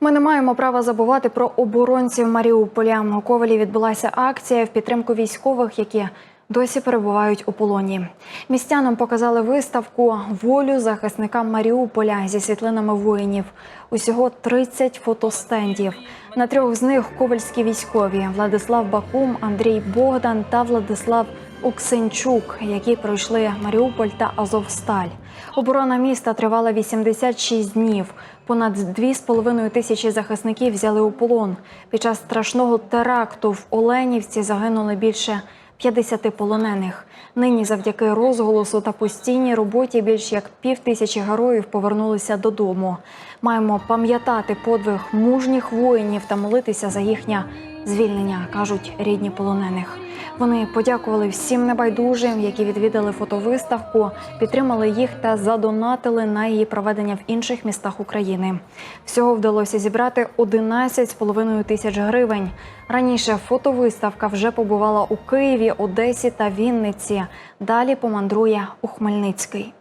Ми не маємо права забувати про оборонців Маріуполя. У Ковалі відбулася акція в підтримку військових, які досі перебувають у полоні. Містянам показали виставку Волю захисникам Маріуполя зі світлинами воїнів. Усього 30 фотостендів. На трьох з них ковальські військові Владислав Бакум, Андрій Богдан та Владислав Оксенчук, які пройшли Маріуполь та Азовсталь. Оборона міста тривала 86 днів. Понад 2,5 тисячі захисників взяли у полон. Під час страшного теракту в Оленівці загинули більше 50 полонених. Нині, завдяки розголосу та постійній роботі, більш як пів тисячі героїв повернулися додому. Маємо пам'ятати подвиг мужніх воїнів та молитися за їхнє звільнення, кажуть рідні полонених. Вони подякували всім небайдужим, які відвідали фотовиставку, підтримали їх та задонатили на її проведення в інших містах України. Всього вдалося зібрати 11,5 тисяч гривень. Раніше фотовиставка вже побувала у Києві, Одесі та Вінниці. Далі помандрує у Хмельницький.